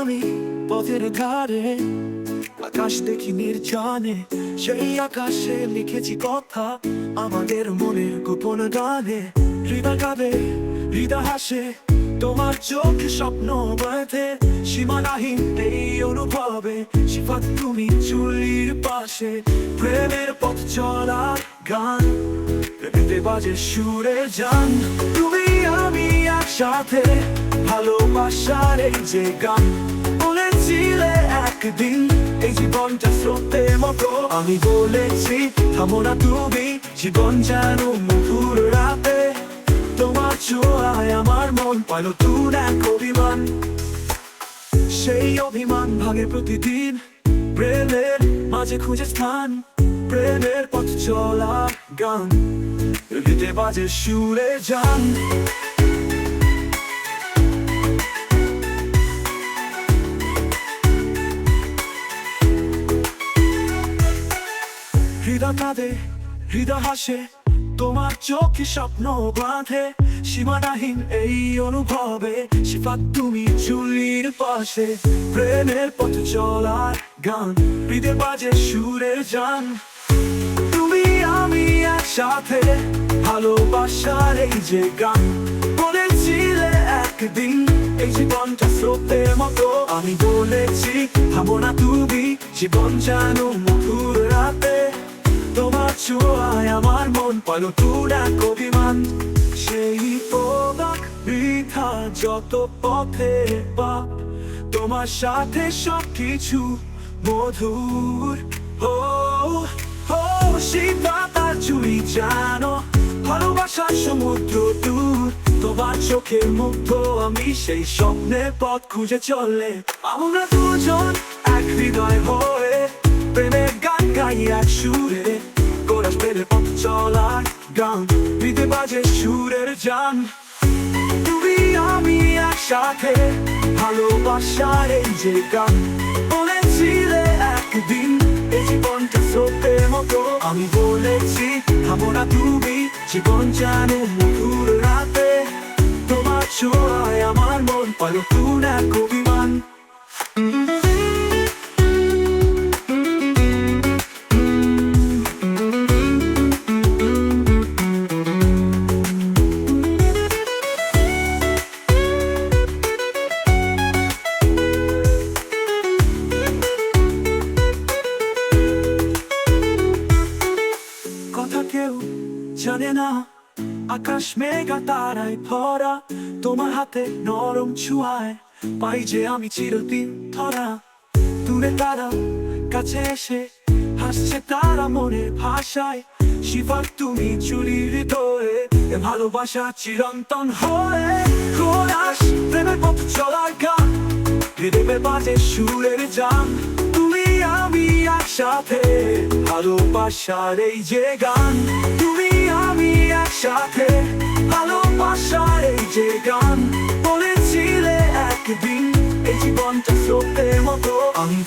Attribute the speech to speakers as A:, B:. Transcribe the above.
A: আমি পথের ধারে, আকাশ দেখি নির্জনে, সেই আকাশে লিখেছি কথা আমাদের মনের গোপন গানে। হৃদয় কাঁদে হৃদয় হাসে, তোমার চোখে স্বপ্ন বাঁধে। সীমানাহীন এই অনুভবে, শিফাত তুমি চুলির পাশে। প্রেমের পথ চলার গান, প্রেমেতে বাজে সুরে যান তুমি আমি একসাথে ভালোবাসার এই যে গান বলেছিলে একদিন, এই জীবনটা স্রোতের মতো আমি বলেছি, থামো না তুমি, জীবন যেন মধুর রাতে। তোমার ছোঁয়ায় আমার মন পাইল তুর এক অভিমান। সেই অভিমান ভাঙে প্রতিদিন, প্রেমের মাঝে খুঁজে স্থান, প্রেমের পথ চলা গান। হৃদয় বাজে সুরে যান হৃদয় কাঁদে হৃদয় হাসে তোমার চোখে স্বপ্ন বাঁধে, সীমানাহীন এই অনুভবে, শিফাত তুমি চুলির পাশে, প্রেমের পথ চলার গান, হৃদয় বাজে সুরের যান। তুমি আমি একসাথে, ভালোবাসার এই যে গান, বলেছিলে একদিন, এই জীবনটা স্রোতের মতো, আমি বলেছি, থামো না তুমি, জীবন জানো মধুর রাতে। ছোঁয়ায় আমার মন পাইল তুর এক অভিমান সেই পদাক বৃথা, যত পথে পাপ, তোমার সাথে সব কিছু মধুর। ও ও সীতা তার চুরি জানো ভালোবাসার সমুদ্র দূর। তোমার চোখে মুগ্ধ, আমি সেই স্বপ্নে পথ খুঁজে চললে আমরা দুজন এক হৃদয় হয়ে, প্রেমের গান গাই এক সুরে। গোরাস প্রেমের পথ চলার গান, হৃদে বাজে সুরের যান। তুমি আমি একসাথে ভালোবাসার এই যে গান বলেছিলে একদিন, এই জীবনটা সত্যের মতো। আমি বলেছি, থামো না তুমি, জীবন জানো মধুর জানে না আকাশ মেঘা তারায় ভরা, তোমার হাতে নরম ছুঁয়ায় পাই যে আমি চিরদিন ধরা। দূরে তারা, কাছে এসে হাসছে তারা মনের ভাষায়। শিফার তুমি চুরি হৃদয়ে ভালোবাসা চিরন্তন হয়ে খোলাস প্রেমের পথ চলার গান হৃদয়ে বাজে সুরের যান তুমি আমি একসাথে, ভালোবাসার এই যে গান। তুমি একসাথে ভালোবাসার এই যে গান বলেছিলে একদিন এই জীবনটা স্রোতের মতো। আমি